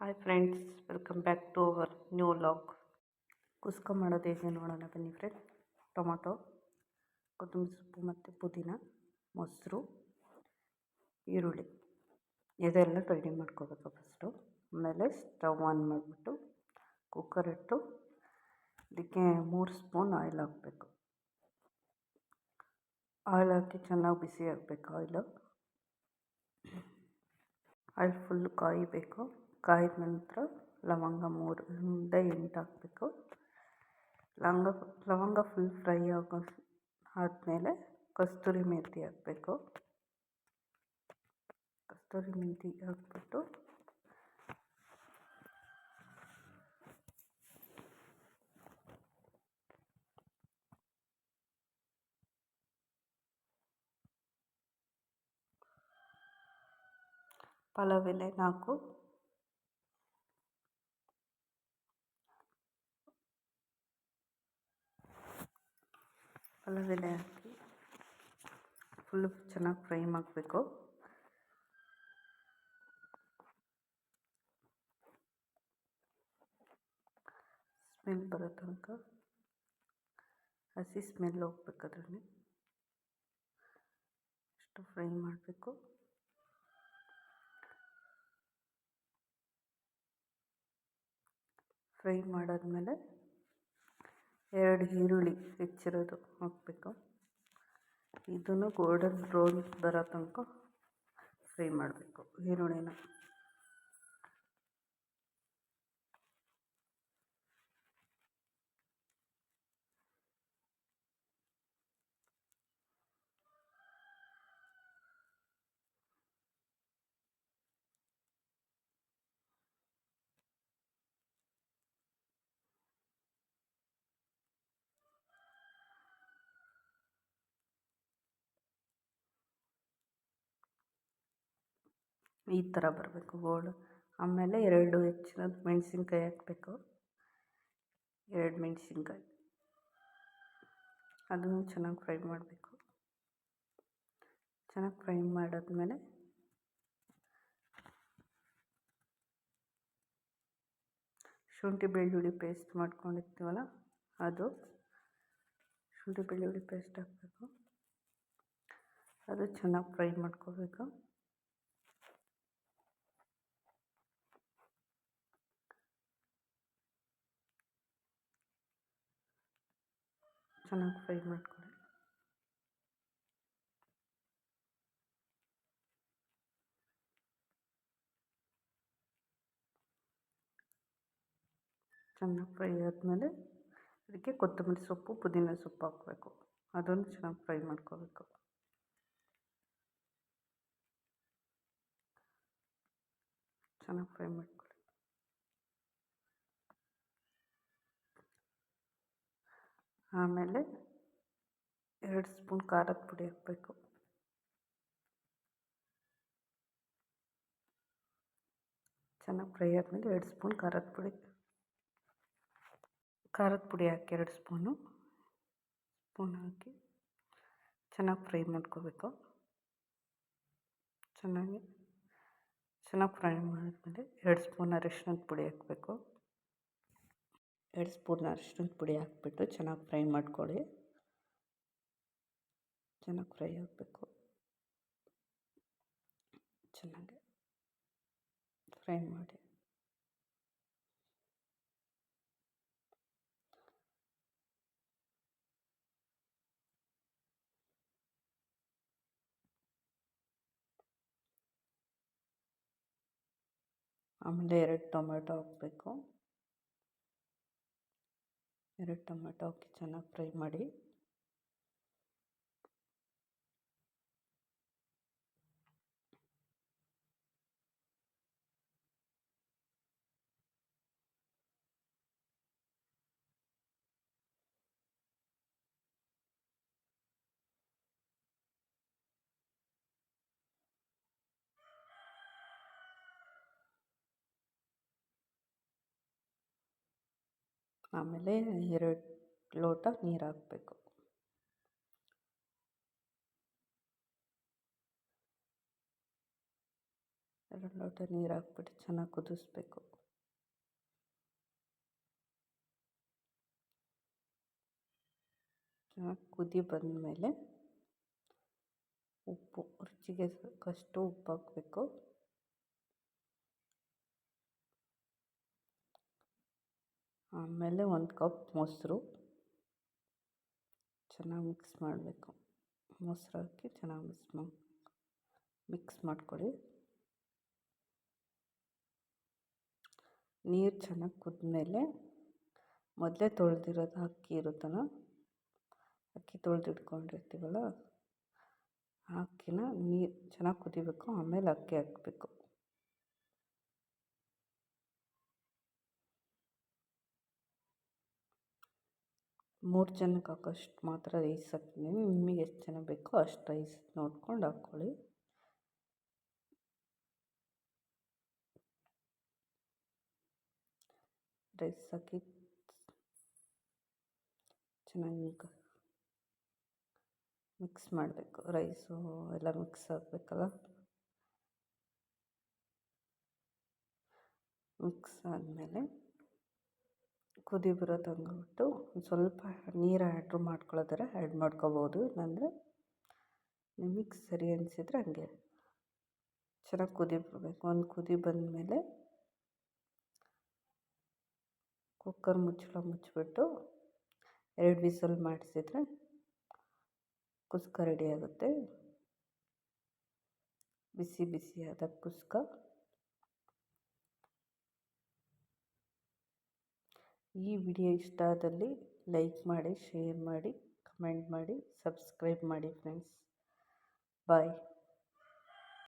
Hi friends welcome back to our new log kuska ಮಾಡೋದು ಹೇಗೆ ನೋಡೋಣ, ಬನ್ನಿ ಫ್ರೆಂಡ್ಸ್ ಟೊಮೊಟೊ, ಕೊತ್ತಂಬರಿ ಸೊಪ್ಪು ಮತ್ತು ಪುದೀನ, ಮೊಸರು, ಈರುಳ್ಳಿ. ಇದೆಲ್ಲ ರೆಡಿ ಮಾಡ್ಕೋಬೇಕು ಫಸ್ಟು ಆಮೇಲೆ ಸ್ಟವ್ ಆನ್ ಮಾಡಿಬಿಟ್ಟು ಕುಕ್ಕರ್ ಇಟ್ಟು ಇದಕ್ಕೆ ಮೂರು ಸ್ಪೂನ್ ಆಯಿಲ್ ಹಾಕಬೇಕು. ಆಯಿಲ್ ಹಾಕಿ ಚೆನ್ನಾಗಿ ಬಿಸಿ ಆಗಬೇಕು ಆಯಿಲು ಆಯಿಲ್ ಫುಲ್ ಕಾಯಬೇಕು. ಕಾಯ್ದ ನಂತರ ಲವಂಗ ಮೂರು ಇಂದ ಎಂಟು ಹಾಕಬೇಕು ಲವಂಗ ಲವಂಗ ಫುಲ್ ಫ್ರೈ ಆಗೋ ಆದಮೇಲೆ ಕಸ್ತೂರಿ ಮೆಂತಿ ಹಾಕಬೇಕು ಕಸ್ತೂರಿ ಮೆಂತಿ ಹಾಕ್ಬಿಟ್ಟು ಪಲಾವ್ ಎಲೆ ನಾಲ್ಕು ಪಲಾವ್ ಎಲೆ ಹಾಕಿ ಫುಲ್ಲು ಚೆನ್ನಾಗಿ ಫ್ರೈ ಮಾಡಬೇಕು. ಸ್ಮೆಲ್ ಬರೋ ತನಕ ಹಸಿ ಸ್ಮೆಲ್ ಹೋಗ್ಬೇಕು ಅದರಲ್ಲಿ. ಅಷ್ಟು ಫ್ರೈ ಮಾಡಬೇಕು. ಫ್ರೈ ಮಾಡಾದಮೇಲೆ ಎರಡು ಈರುಳ್ಳಿ ಹೆಚ್ಚಿರೋದು ಹಾಕಬೇಕು. ಇದನ್ನು ಗೋಲ್ಡನ್ ಬ್ರೌನ್ ಬರೋ ತನಕ ಫ್ರೈ ಮಾಡಬೇಕು ಈರುಳ್ಳಿನ. ಈ ಥರ ಬರಬೇಕು ಗೋಲ್ಡ್ ಆಮೇಲೆ ಎರಡು ಹೆಚ್ಚಿರೋದು ಮೆಣಸಿನ್ಕಾಯಿ ಹಾಕಬೇಕು. ಎರಡು ಮೆಣಸಿನ್ಕಾಯಿ. ಅದನ್ನು ಚೆನ್ನಾಗಿ ಫ್ರೈ ಮಾಡಬೇಕು. ಚೆನ್ನಾಗಿ ಫ್ರೈ ಮಾಡಾದ್ಮೇಲೆ ಶುಂಠಿ ಬೆಳ್ಳುಳ್ಳಿ ಪೇಸ್ಟ್ ಮಾಡ್ಕೊಂಡಿರ್ತೀವಲ್ಲ, ಅದು ಶುಂಠಿ ಬೆಳ್ಳುಳ್ಳಿ ಪೇಸ್ಟ್ ಹಾಕಬೇಕು. ಅದು ಚೆನ್ನಾಗಿ ಫ್ರೈ ಮಾಡ್ಕೋಬೇಕು. ಚೆನ್ನಾಗಿ ಫ್ರೈ ಮಾಡ್ಕೊಳ್ಳಿ ಚೆನ್ನಾಗಿ ಫ್ರೈ ಆದಮೇಲೆ ಅದಕ್ಕೆ ಕೊತ್ತಂಬರಿ ಸೊಪ್ಪು, ಪುದೀನ ಸೊಪ್ಪು ಹಾಕಬೇಕು. ಅದನ್ನು ಚೆನ್ನಾಗಿ ಫ್ರೈ ಮಾಡ್ಕೋಬೇಕು. ಚೆನ್ನಾಗಿ ಫ್ರೈ ಮಾಡ್ಕೊಳ್ಳಿ ಆಮೇಲೆ ಎರಡು ಸ್ಪೂನ್ ಖಾರದ ಪುಡಿ ಹಾಕಬೇಕು. ಚೆನ್ನಾಗಿ ಫ್ರೈ ಆದಮೇಲೆ ಎರಡು ಸ್ಪೂನ್ ಖಾರದ ಪುಡಿ. ಖಾರದ ಪುಡಿ ಹಾಕಿ ಎರಡು ಸ್ಪೂನು. ಸ್ಪೂನ್ ಹಾಕಿ ಚೆನ್ನಾಗಿ ಫ್ರೈ ಮಾಡ್ಕೋಬೇಕು. ಚೆನ್ನಾಗಿ ಚೆನ್ನಾಗಿ ಫ್ರೈ ಮಾಡಿದ್ಮೇಲೆ ಎರಡು ಸ್ಪೂನ್ ಅರಿಶಿನದ ಪುಡಿ ಹಾಕಬೇಕು. ಎರಡು ಸ್ಪೂನ್ ಅರಿಶಿನದ ಪುಡಿ ಹಾಕ್ಬಿಟ್ಟು ಚೆನ್ನಾಗಿ ಫ್ರೈ ಮಾಡ್ಕೊಳ್ಳಿ. ಚೆನ್ನಾಗಿ ಫ್ರೈ ಆಗಬೇಕು. ಚೆನ್ನಾಗಿ ಫ್ರೈ ಮಾಡಿ. ಆಮೇಲೆ ಎರಡು ಟೊಮೆಟೊ ಹಾಕಬೇಕು. ಎರಡು ಟೊಮೆಟೊ ಹಾಕಿ ಚೆನ್ನಾಗಿ ಫ್ರೈ ಮಾಡಿ ಆಮೇಲೆ ಎರಡು ಲೋಟ ನೀರು ಹಾಕಬೇಕು. ಎರಡು ಲೋಟ ನೀರು ಹಾಕ್ಬಿಟ್ಟು ಚೆನ್ನಾಗಿ ಕುದಿಸ್ಬೇಕು. ಚೆನ್ನಾಗಿ ಕುದಿ ಬಂದಮೇಲೆ ಉಪ್ಪು, ರುಚಿಗೆ ಸಾಕಷ್ಟು ಉಪ್ಪು ಹಾಕಬೇಕು. ಆಮೇಲೆ ಒಂದು ಕಪ್ ಮೊಸರು. ಚೆನ್ನಾಗಿ ಮಿಕ್ಸ್ ಮಾಡಬೇಕು. ಮೊಸರು ಹಾಕಿ ಚೆನ್ನಾಗಿ ಮಿಕ್ಸ್ ಮಾಡಿ ಮಿಕ್ಸ್ ಮಾಡ್ಕೊಳ್ಳಿ ನೀರು ಚೆನ್ನಾಗಿ ಕುದ್ಮೇಲೆ ಮೊದಲೇ ತೊಳೆದಿರೋದು ಅಕ್ಕಿ ಇರುತ್ತಲ್ಲ, ಅಕ್ಕಿ ತೊಳೆದಿಟ್ಕೊಂಡಿರ್ತೀವಲ್ಲ ಅಕ್ಕಿನ ನೀರು ಚೆನ್ನಾಗಿ ಕುದಿಬೇಕು, ಆಮೇಲೆ ಅಕ್ಕಿ ಹಾಕಬೇಕು. ಮೂರು ಜನಕ್ಕೆ ಹಾಕೋಷ್ಟು ಮಾತ್ರ ರೈಸ್ ಹಾಕ್ತೀನಿ. ನಿಮಗೆ ಎಷ್ಟು ಜನ ಬೇಕೋ ಅಷ್ಟು ರೈಸ್ ನೋಡ್ಕೊಂಡು ಹಾಕ್ಕೊಳ್ಳಿ ರೈಸ್ ಹಾಕಿ ಚೆನ್ನಾಗಿ ಮಿಕ್ಸ್ ಮಾಡಬೇಕು. ರೈಸು ಎಲ್ಲ ಮಿಕ್ಸ್ ಆಗಬೇಕಲ್ಲ? ಮಿಕ್ಸ್ ಆದಮೇಲೆ ಕುದಿ ಬರೋ ತನಕ ಬಿಟ್ಟು ಒಂದು ಸ್ವಲ್ಪ ನೀರು ಆ್ಯಡ್ ಮಾಡ್ಕೊಳ್ಳೋದಾರೆ ಆ್ಯಡ್ ಮಾಡ್ಕೋಬೋದು. ಇಲ್ಲಾಂದರೆ ನಿಮಗೆ ಸರಿ ಅನಿಸಿದ್ರೆ ಹಂಗೆ ಚೆನ್ನಾಗಿ ಕುದಿ ಬರಬೇಕು ಒಂದು ಕುದಿ ಬಂದಮೇಲೆ ಕುಕ್ಕರ್ ಮುಚ್ಚಳ ಮುಚ್ಚಿಬಿಟ್ಟು ಎರಡು ವಿಸಲ್ ಮಾಡಿಸಿದ್ರೆ ಕುಸ್ಕ ರೆಡಿ ಆಗುತ್ತೆ. ಬಿಸಿ ಬಿಸಿಯಾದ ಕುಸ್ಕ. ಈ ವಿಡಿಯೋ ಇಷ್ಟ ಆದಲ್ಲಿ ಲೈಕ್ ಮಾಡಿ ಶೇರ್ ಮಾಡಿ ಕಮೆಂಟ್ ಮಾಡಿ ಸಬ್ಸ್ಕ್ರೈಬ್ ಮಾಡಿ ಫ್ರೆಂಡ್ಸ್ ಬಾಯ್